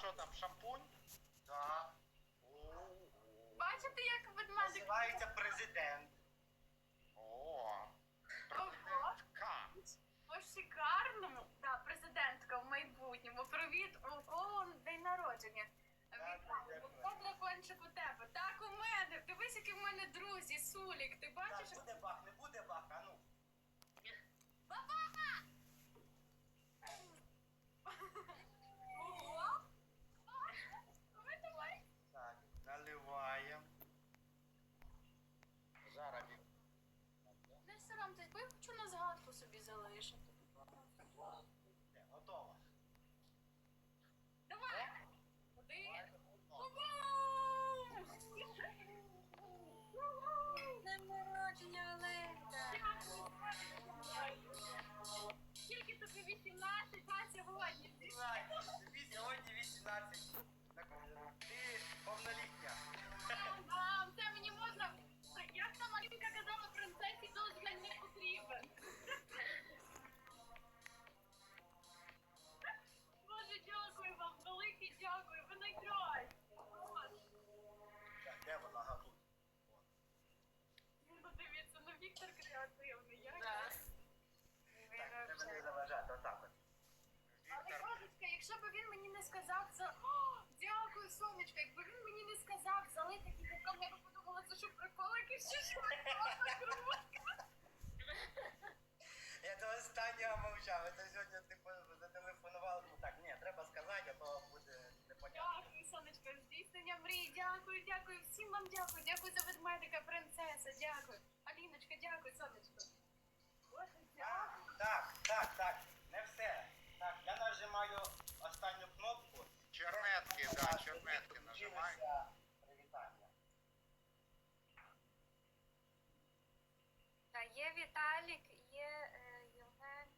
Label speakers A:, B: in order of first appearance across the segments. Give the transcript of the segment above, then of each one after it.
A: що там, шампунь?
B: Да.
C: Бачите, як ведмедик?
B: Називається президент.
A: О,
C: Ого. По шикарному. Да, президентка в майбутньому. Привіт, у кого день народження. Вітаю. Це дракончик у тебе. Так, у мене. Дивись, які в мене друзі, Сулік. Ти бачиш?
B: Так, буде бах, не буде бах, а ну.
C: Ого. Як?
B: Так, заважати, отак от.
C: Але. Козочка, якщо б він мені не сказав це, О, дякую, сонечко, якби він мені не сказав залити кипятком, я б подумала, це що прикол якийсь чи що?
B: Я до останнього мовчав, це сьогодні ти по- зателефонував, ну так, ні, треба сказати, а то буде непонятно.
C: Дякую, сонечко, здійснення мрій, дякую, дякую, всім вам дякую, дякую за ведмедика, принцеса, дякую. Аліночка, дякую, сонечко. Дякую.
B: Так, так, так, не все. Так, я нажимаю останню кнопку.
A: Чернетки, да, чернетки нажимай.
B: Привітання.
D: Та є Віталік, є е, Євген.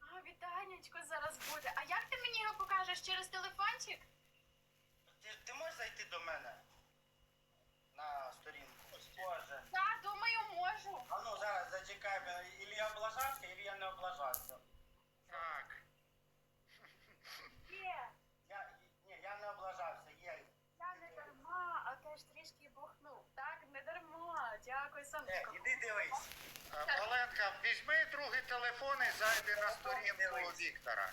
C: А, вітанечко зараз буде. А як ти мені його покажеш через телефончик?
B: Ти, ти можеш зайти до мене на сторінку? Боже.
C: Так, думаю, можу.
B: А зараз. Ілі я облажався, ілі я не облажався.
A: Так.
C: Є.
B: Я, ні, я не облажався, є.
C: Я не дарма, а теж трішки бухнув. Так, не дарма. Дякую,
B: Е,
C: сонечко.
B: іди дивись.
A: Е, Оленка, візьми другий телефон і зайди на сторінку Віктора.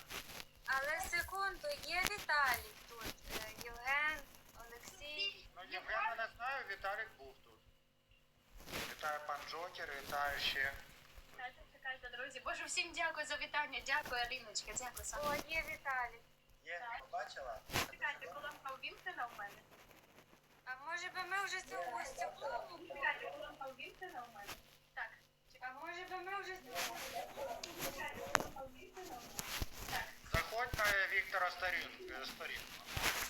D: Але секунду, є Віталік тут. е, Євген, Олексій.
A: Ну, Євгена не знаю, Віталік був. Вітаю пан Джокер, вітаю ще.
C: Чекайте, чекайте, друзі. Боже, всім дякую за вітання. Дякую, Аліночка. Дякую,
D: О, є Віталік.
B: Є,
C: Так.
B: побачила?
C: Чекайте, колонка увімкнена в мене.
D: А може би ми вже цю гостю?
C: Чекайте, колонка увімкнена в мене. Так,
D: А може би ми вже цю гостю?
C: чекайте, колонка увімкнена в мене. Так.
A: Заходь на Віктора.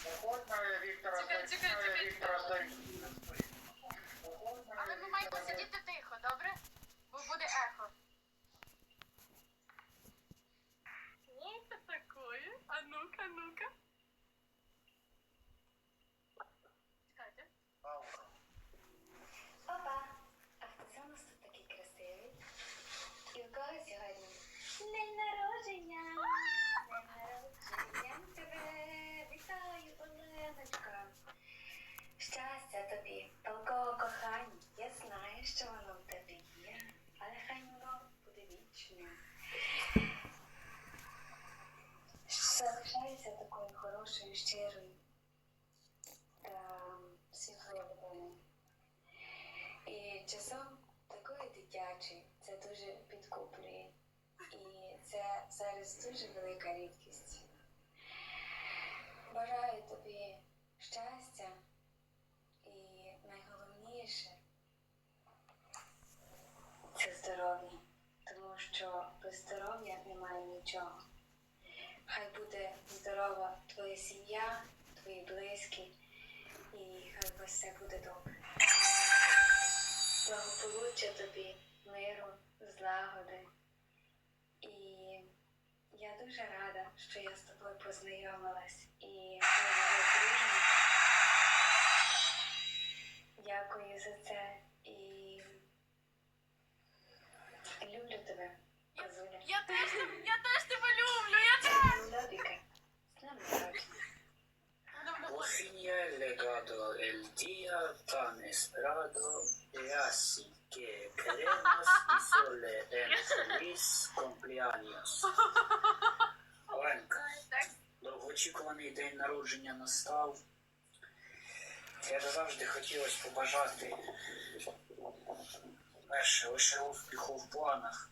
A: Заходь на Віктора
C: Чекай, чекай,
A: сторінку.
C: чекай.
A: Віктора сторінку.
C: Але ми маємо сидіти тихо, добре? Бо буде ехо. Що це таке? А ну-ка, ну-ка. Чекайте.
B: Пауза.
E: Папа, а хто це у нас тут такий красивий? І в кого сьогодні? День народження! День народження тебе! Вітаю, Оленочка! Щастя тобі, палкого кохання. Я знаю, що воно в тебе є, але хай воно буде вічним. Залишайся такою хорошою, щирою та світлою. І часом такої дитячої це дуже підкуплює. І це зараз дуже велика рідкість. Бажаю тобі щастя і найголовніше це здоров'я, тому що без здоров'я немає нічого. Хай буде здорова твоя сім'я, твої близькі, і хай у все буде добре. Благополуччя тобі, миру, злагоди. І я дуже рада, що я з тобою познайомилась і дружимо. Дякую за це і люблю тебе.
C: Я теж, тебе- я теж тебе люблю, я теж.
E: Лобіка, з днем народження.
F: llegado el día tan esperado y así que queremos decirle en feliz cumpleaños. Оленка, довгоочікуваний день народження настав. Я завжди хотілося побажати перше лише успіху в планах.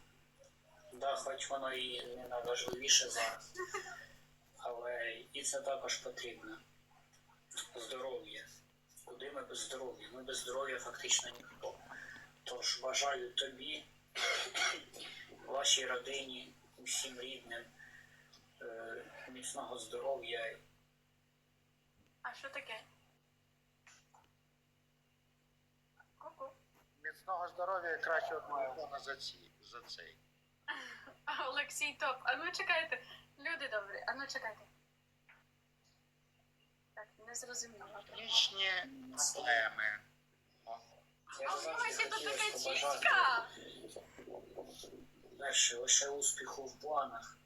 F: Да, хоч воно і не найважливіше зараз. Але і це також потрібно. Здоров'я. Куди ми без здоров'я? Ми без здоров'я фактично ніхто. Тож бажаю тобі, вашій родині, усім рідним е, міцного здоров'я
C: А що таке? Ку-ку.
A: Міцного здоров'я і кращого ці, за цей.
C: Олексій топ. А ну чекайте. Люди добрі, а ну чекайте. Так, не зрозуміло.
A: Технічні проблеми. О,
C: А тут така чічка.
F: перше лише успіху в планах.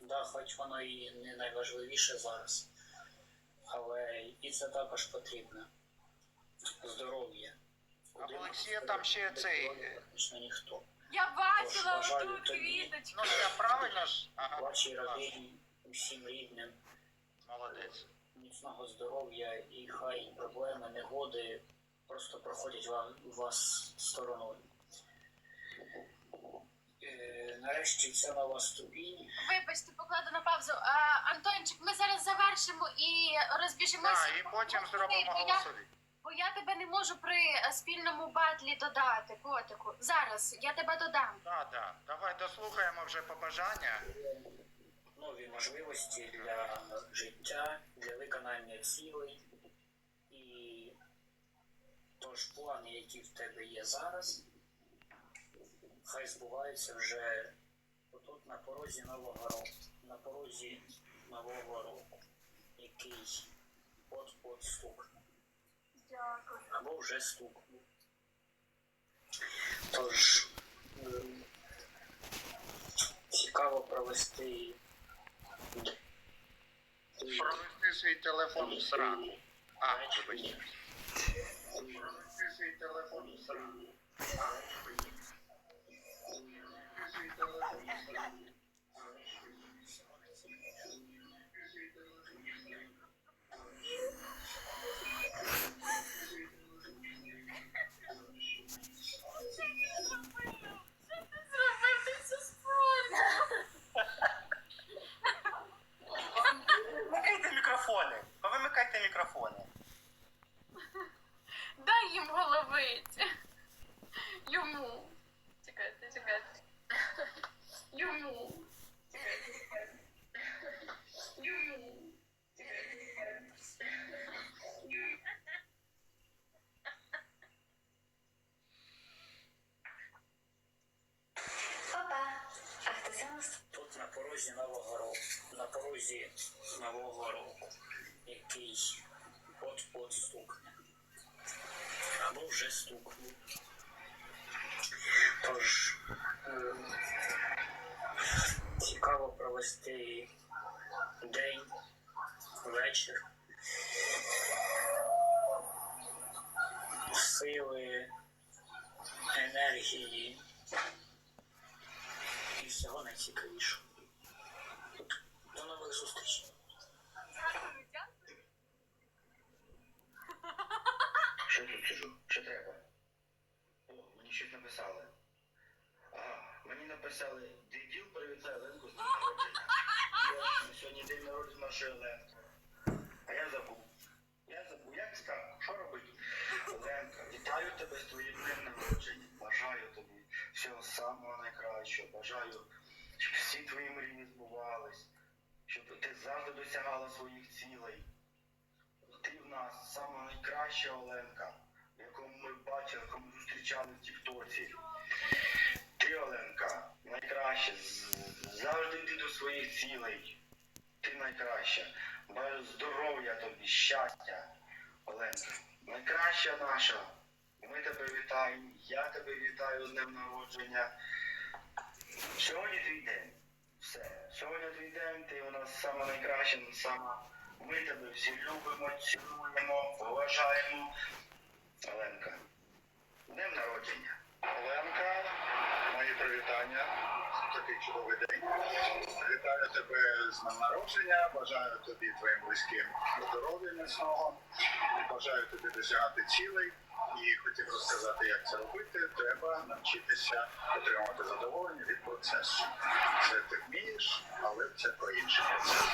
F: Да, хоч воно і не найважливіше зараз. Але і це також потрібно. Здоров'я.
A: А Олексія там ще цей, е,
F: ніхто.
C: Я бачила
F: бажаю
C: отут
F: тобі.
C: квіточку.
A: Ну, я правильно ж? Ага.
F: Вашій родині, усім рідним,
A: Молодець.
F: міцного здоров'я і хай проблеми, негоди просто проходять ва- у вас стороною. Е, нарешті ця нова ступінь.
C: Вибачте, покладу на паузу. А, Антончик, ми зараз завершимо і розбіжимося.
A: Так, і потім зробимо
C: Бо я-
A: голосові.
C: Я тебе не можу при е, спільному батлі додати, котику. Зараз я тебе додам.
A: Так, так. Давай дослухаємо вже побажання.
F: нові можливості для життя, для виконання цілей. І тож плани, які в тебе є зараз, хай збуваються вже отут на порозі нового року, на порозі нового року, який от-от стукне. Або вже стукнув. Тож ем, цікаво провести
A: Провести свій телефон в сраку. А, вибачте. Провести свій телефон в сраку. А, вибачте. Провести свій телефон в сраку.
B: Мікрофони. Мікрофони.
C: Дай їм головить. Йому. Чекайте, чекайте. Йому. Чекайте, чекайте. Йому. Чекайте, чекайте.
F: Тут на порозі нового року, на порозі нового року, який от-от стукне. Або вже стукнув. Тож ем, цікаво провести день, вечір. Сили, енергії і всього найцікавішого.
G: Завжди досягала своїх цілей. Ти в нас сама найкраща Оленка, якому ми бачили, яку ми зустрічали в Тіктоці. Ти, Оленка, найкраща. Завжди йди до своїх цілей. Ти найкраща. Бажаю здоров'я тобі, щастя, Оленка. Найкраща наша. Ми тебе вітаємо, я тебе вітаю з днем народження. Сьогодні твій день. Все. Сьогодні твій день, ти у нас сама найкраща, сама Ми тебе всі любимо, цінуємо, поважаємо. Оленка, днем народження.
A: Оленка, мої привітання. Такий чудовий день. Вітаю тебе з народження. Бажаю тобі твоїм близьким здоров'я міцного. Бажаю тобі досягати цілей. І хотів розказати, як це робити. Треба навчитися отримувати задоволення від процесу. Це ти вмієш, але це про інший процес.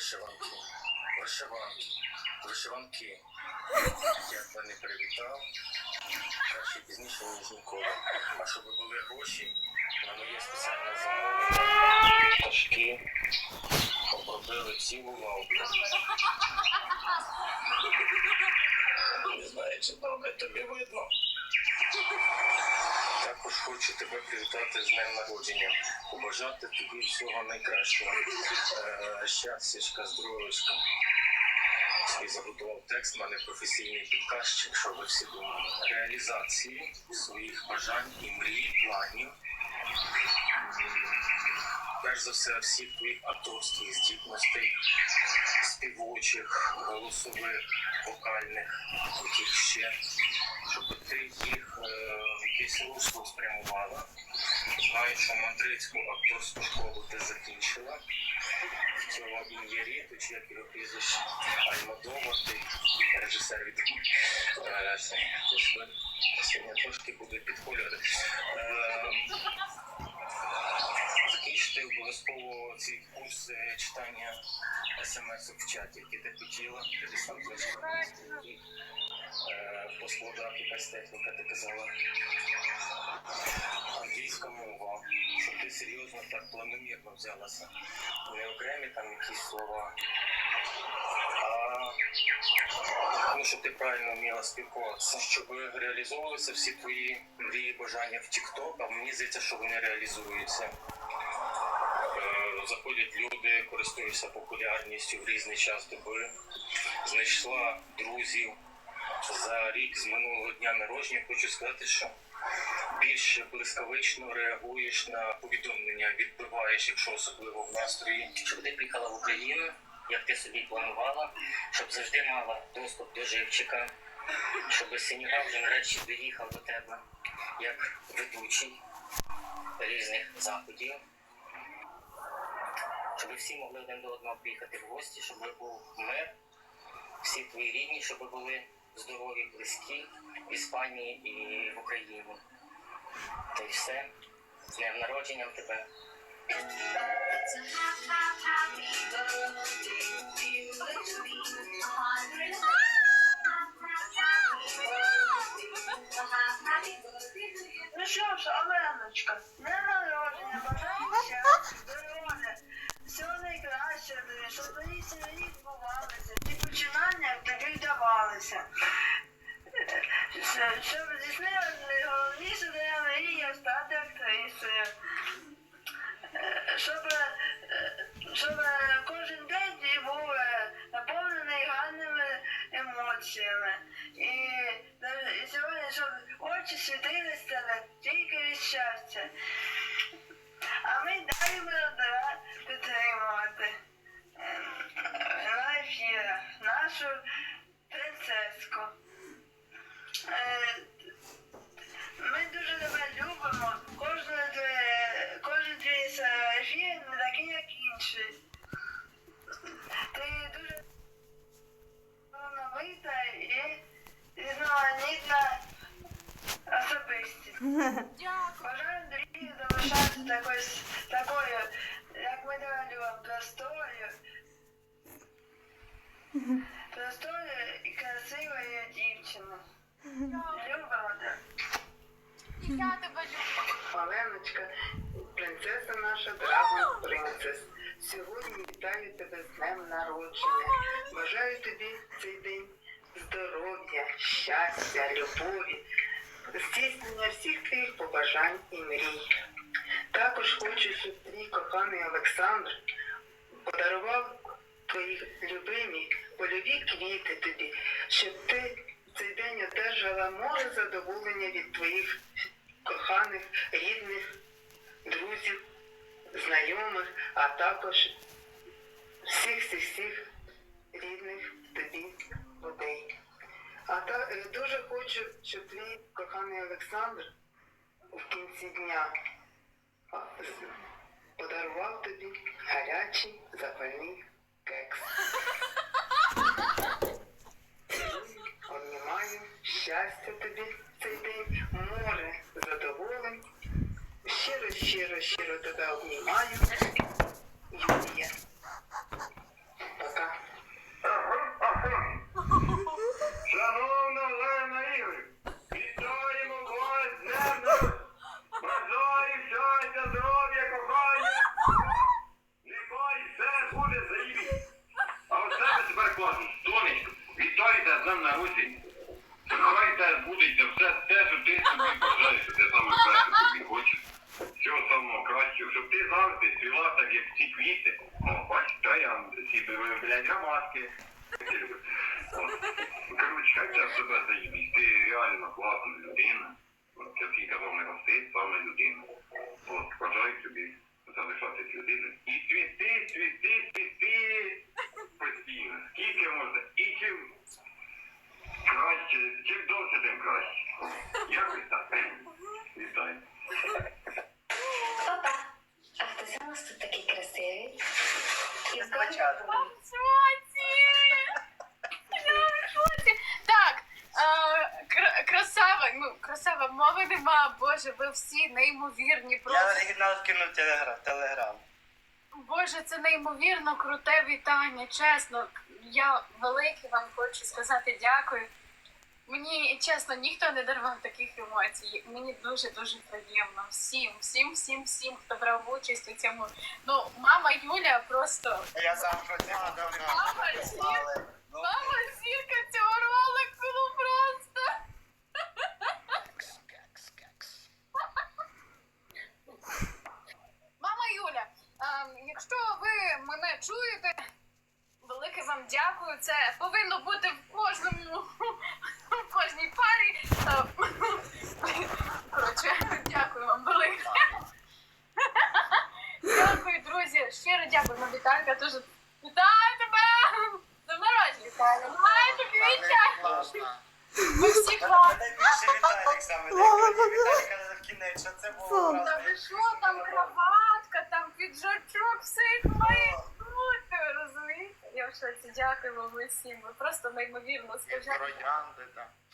H: Вишиванки, вишиванки, вишиванки. Я тебе не привітав. Краще пізніше, ніж ніколи. А щоб були гроші на моє спеціальне замовлення. Пташки обробили цілу лавку. Не знаю, чи добре тобі видно. Хочу тебе привітати з днем народження, побажати тобі всього найкращого. Е, щастячка, здоров'ячка. Свій забудував текст, мене професійний підказчик, що ви всі думали. Реалізації своїх бажань і мрій, планів. Перш за все, всіх твоїх акторських здібностей, співочих, голосових, вокальних, яких ще щоб ти їх е, в якесь русло спрямувала. Знаю, що Мадридську акторську школу ти закінчила. Цьому ін'єрі, чи як його прізвище, Альмадова, ти режисер від е, сьогодні трошки буде підхвалювати. Е, Закінчити обов'язково ці курси читання смс в чаті, які ти хотіла, ти сам е, по складах якась техніка, ти казала. Англійська мова, щоб ти серйозно так планомірно взялася. Не окремі там якісь слова, а ну, щоб ти правильно вміла спілкуватися, щоб реалізовувалися всі твої мрії, бажання в TikTok, а мені здається, що вони реалізуються. Е, Заходять люди, користуються популярністю в різний час доби. Знайшла друзів, за рік з минулого дня народження хочу сказати, що більш блискавично реагуєш на повідомлення, відбиваєш, якщо особливо в настрої. Щоб ти приїхала в Україну, як ти собі планувала, щоб завжди мала доступ до живчика, щоб Сенігал вже нарешті доїхав до тебе як ведучий різних заходів. Щоб всі могли один до одного приїхати в гості, щоб був мир, всі твої рідні, щоб були здорові, близькі в Іспанії і в Україні. Та й все. З днем народженням тебе.
I: Ну що ж, Оленочка, не народження, бажаю здоров'я, всього найкращого тобі, щоб твої сім'ї відбувалися, ті починання тобі вдавалися. Щоб- здійснила найголовніше твоя мрія стати актрисою. Е, Щоб, е, щоб кожен день був е, наповнений гарними емоціями. І, е, і сьогодні, щоб очі світилися тільки від щастя. А ми далі будемо тебе підтримувати е, на ефірах нашу принцеску. Е, Ми дуже тебе любимо. Кожен твій, кожен твій ефір не такий, як інший. Ти дуже талановита і різноманітна особистість.
C: Дякую.
I: Бажаю Андрію залишатися такою, такою, як ми любимо, простою. Простою і красивою дівчиною. Любимо тебе.
C: Я тебе люблю.
I: Оленочка, принцеса наша Драгон Принцес. Сьогодні вітаю тебе з днем народження. Бажаю тобі цей день здоров'я, щастя, любові, здійснення всіх твоїх побажань і мрій. Також хочу, щоб твій коханий Олександр подарував твоїй любимій
J: польові квіти тобі, щоб ти цей день одержала море задоволення від твоїх коханих, рідних, друзів, знайомих, а також всіх всіх всіх рідних тобі людей. А та е, дуже хочу, щоб твій коханий Олександр в кінці дня подарував тобі гарячий запальний кекс. Обнімаю, щастя тобі цей день, море задоволень. Щиро, щиро, щиро тебе обнімаю. Юлія. Пока.
K: Шановна Олена Ігорів, вітаємо вас з днем народження. Бажаю щастя, здоров'я, кохання. Нехай все буде заїбіть. А от себе тепер кажу, сонечко, вітаю тебе з днем народження. Хай тебе будеться все те, що ти собі бажаєш, що ти саме перше собі хочеш. Всього самого кращого, щоб ти завжди цвіла так, як ці квіти. О, бачиш, троянди, ці, блядь, ромашки. От. Коротше, хай тебе себе заїбіть. Ти реально класна людина. От який казав не рости, саме людина. От, бажаю тобі залишатись людиною. І цвіти, цвіти, цвіти постійно. Скільки можна. І чим краще, чим довше, тим краще. Якось так. Вітаю.
E: Опа! А хто це у нас тут такий красивий? І в
B: Спочатку.
C: В шоці! Я в шоці! Так, е, кра- красава, ну, красава, мови нема, боже, ви всі неймовірні, Просто.
B: Я оригінал скинув в телеграм. телеграм.
C: Боже, це неймовірно круте вітання, чесно. Я велике вам хочу сказати дякую. Мені чесно, ніхто не дарував таких емоцій. Мені дуже дуже приємно. Всім, всім, всім, всім, хто брав участь у цьому. Ну, мама Юля просто
B: Я.
C: Мама, мама зірка цього ролику, ну просто. Мама Юля, ем, якщо ви мене чуєте, велике вам дякую. Це повинно бути в кожному, в кожній парі. Ем, Коротше, дякую вам велике. Дякую, друзі. Щиро дякую, ну, Віталька, дуже вітаю тебе! З днем народження! Вітаю тобі вітаю!
B: Класно.
C: Ви всі класні!
B: Найбільше Віталік саме. Найбільше Віталік каже в кінець, що це було
C: Та
B: просто.
C: ви що, там кроватка, там піджачок, все як має бути, ви розумієте? Я в шоці, вам ви просто неймовірно скажете.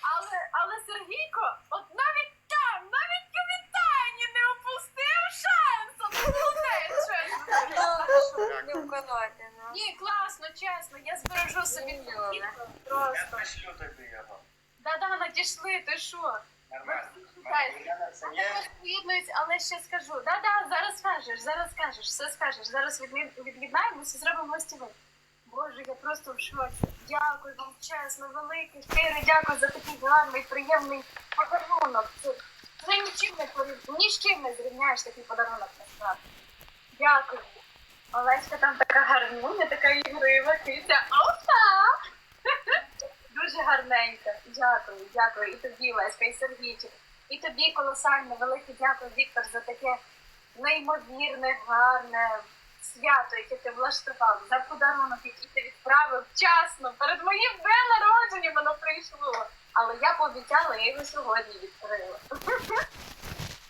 C: Але, але Сергійко, от навіть там, навіть у вітанні не опустив шансу, ну
D: ну.
C: Ні, класно, чесно, я збережу собі
D: Нічого.
B: Я
C: просто.
B: тобі його.
C: Да-да, надійшли, ти що? Я
B: є.
C: але ще скажу. Да-да, зараз скажеш, зараз скажеш, все скажеш. Зараз від'єднаємося, зробимо гостєвий. Боже, я просто в шоці. Дякую вам чесно, велике, щиро дякую за такий гарний, приємний подарунок. Це нічим не порів- ні з чим не зрівняєш такий подарунок насправді. Дякую. Олеська там така гарнуня, така ігрива, киця. Опа! Дуже гарненька. Дякую, дякую. І тобі, Леська, і Сергійчик. І тобі колосальне, велике дякую, Віктор, за таке неймовірне, гарне свято, яке ти влаштував, за подарунок, який ти відправив вчасно. Перед моїм днем народження воно прийшло. Але я пообіцяла, я його сьогодні відкрила.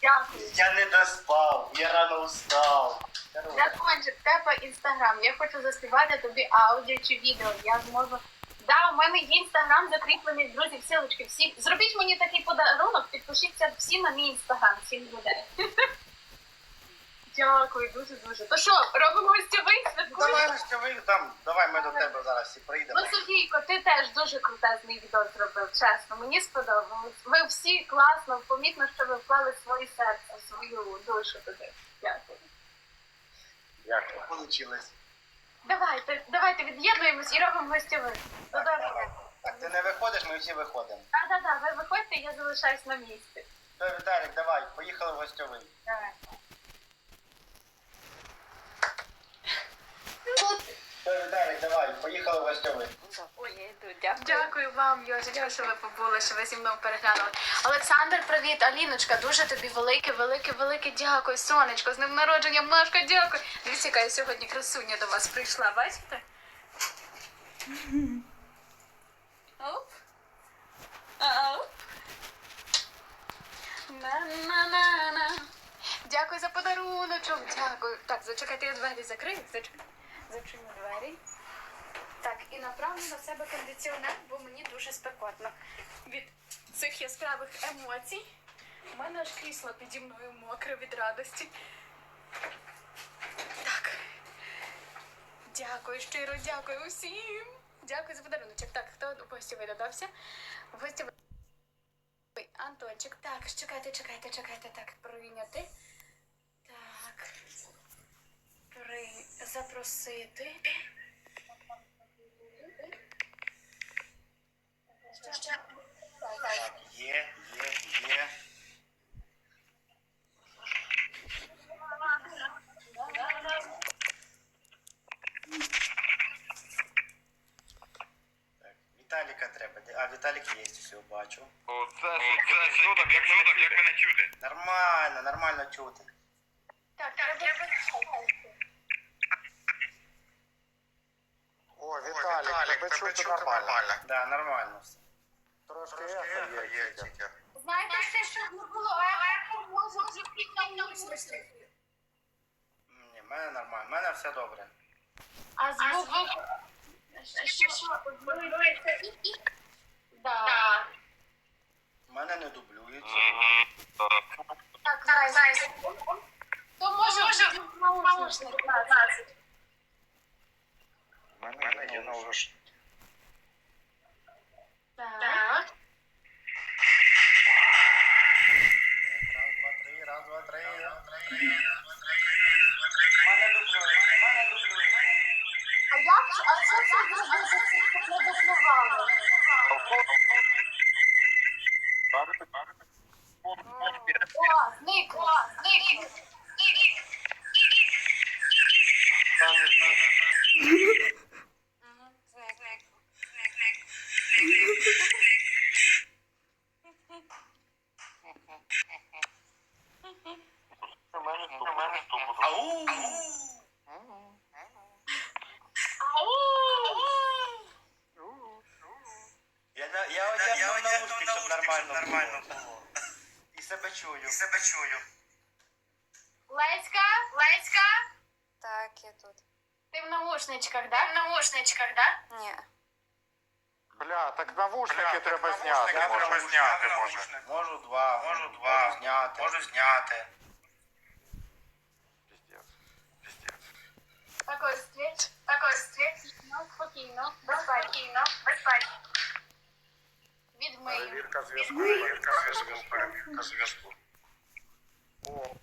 C: Дякую.
B: Я не доспав, я рано устав.
C: Дракончик, в тебе інстаграм. Я хочу заспівати тобі аудіо чи відео. Я зможу. Да, у мене є інстаграм закріплений, друзі, всілочки, всі. Зробіть мені такий подарунок, підпишіться всі на мій інстаграм, всім людей. Дякую, дуже дуже. То що, робимо гостєвий святкуємо?
B: Давай що там, давай ми до тебе зараз всі прийдемо.
C: Ну, Сергійко, ти теж дуже крутезний відео зробив, чесно, мені сподобалось. Ви всі класно, помітно, що ви вклали своє серце, свою душу туди. Дякую.
B: Дякую. Получилось.
C: Давайте, давайте від'єднуємось і робимо гостєвий. Ну, добре.
B: Так, ти не виходиш, ми всі виходимо.
C: Так, так, так, ви виходьте, я залишаюсь на місці.
B: Віталік, давай, поїхали в гостьовий.
C: Давай.
B: Все, Віталій, давай, поїхали гостьовий.
E: Дякую.
C: Дякую вам, Йожечка, що ви побули, що ви зі мною переглянули. Олександр, привіт, Аліночка, дуже тобі велике, велике, велике дякую. Сонечко, з ним народження, Машка, дякую. Дивіться, яка я сьогодні красуня до вас прийшла, бачите? Оп. Оп. На-на-на-на. Дякую за подаруночок, дякую. Так, зачекайте, я двері закрию. Зачекайте. Зачиню двері. Так, і направлю на себе кондиціонер, бо мені дуже спекотно. Від цих яскравих емоцій. У мене аж крісло піді мною мокре від радості. Так. Дякую, щиро дякую усім. Дякую за подаруночок. Так, хто у гостєвий додався? У гостєвий. Антончик, так, чекайте, чекайте, чекайте, так, прийняти. Так. При... Запросити.
B: Так, є, є, є. Так, Віталіка треба. А, Віталік є, все, бачу.
A: Оце чути? Як мене чути?
B: Нормально, нормально чути.
C: Так, треба.
A: О, Віталік, тебе чути нормально.
B: Да, нормально все.
A: Трошки ехо є тільки.
C: Знаєте, що щоб не було ехо, може підтягнутися.
B: Ні, в мене нормально, в мене все добре.
C: А звук... Що, що, дублюється і... і- Да.
B: В мене не дублюється.
C: Так, знаєте. То може в наушник.
A: У мене є наушник.
C: Так.
B: Раз, два, три, раз, два, три, раз, два, три. Мене дублюється, мене дублюється.
C: А як, а що це щоб не? О.
B: Ау! Я, на- я одягнув наушник, щоб нормально, нормально було. І себе чую. І себе чую.
C: Леська, Леська,
D: Так, я тут.
C: ти в наушничках, да? В наушничках, да?
D: Ні.
A: Бля, так навушники треба зняти.
B: Я
A: може.
B: треба зняти, може. Можу два. Можу два. Можу зняти. Можу зняти.
C: Спокойствие, спокойствие. Ну, спокійно, безпечно, безпечно. Відмию.
A: Перевірка зв'язку, перевірка зв'язку, перевірка зв'язку. О,